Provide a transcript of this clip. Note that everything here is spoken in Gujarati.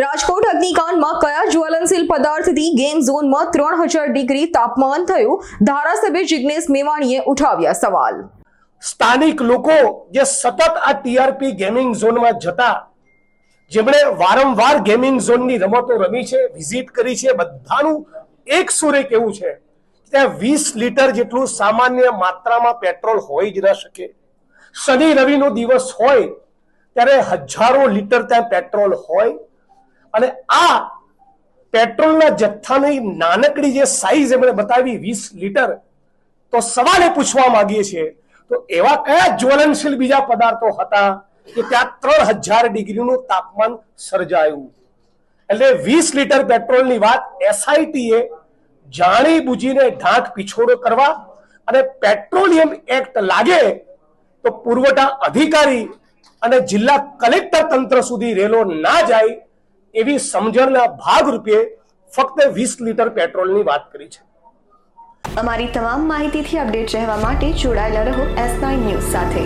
રાજકોટ અગ્નિકાંડમાં કયા જ્વલનશીલ પદાર્થથી ગેમ ઝોનમાં ત્રણ હજાર ડિગ્રી તાપમાન થયું? ધારાસભ્ય જિગ્નેશ મેવાણીએ ઉઠાવ્યા સવાલ. સ્થાનિક લોકો જે સતત આ ટીઆરપી ગેમિંગ ઝોનમાં જતા, જેમણે વારંવાર ગેમિંગ ઝોનની રમતો રમી છે, વિઝિટ કરી છે, બધાનું એક સુરે કેવું છે, ત્યાં વીસ લીટર જેટલું સામાન્ય માત્રામાં પેટ્રોલ હોય જ ન શકે. શનિ રવિનો દિવસ હોય, ત્યારે હજારો લીટર ત્યાં પેટ્રોલ હોય અને આ પેટ્રોલના જથ્થાની નાનકડી જે સાઈઝ એમણે બતાવી, વીસ લીટર, તો સવાલ પૂછવા માંગીએ છીએ, તો એવા કયા જ્વલનશીલ બીજા પદાર્થો હતા કે ત્યાં ત્રણ હજાર ડિગ્રીનું તાપમાન સર્જાયું? એટલે વીસ લીટર પેટ્રોલની વાત એસઆઈટી એ જાણી બુજીને ઢાંક પીછોડો કરવા અને પેટ્રોલિયમ એક્ટ લાગે તો પુરવઠા અધિકારી અને જિલ્લા કલેક્ટર તંત્ર સુધી રેલો ના જાય એવી સમજણના ભાગરૂપે ફક્ત વીસ લીટર પેટ્રોલની વાત કરી છે. અમારી તમામ માહિતીથી અપડેટ રહેવા માટે જોડાયેલા રહો એસ નાઇન ન્યૂઝ સાથે.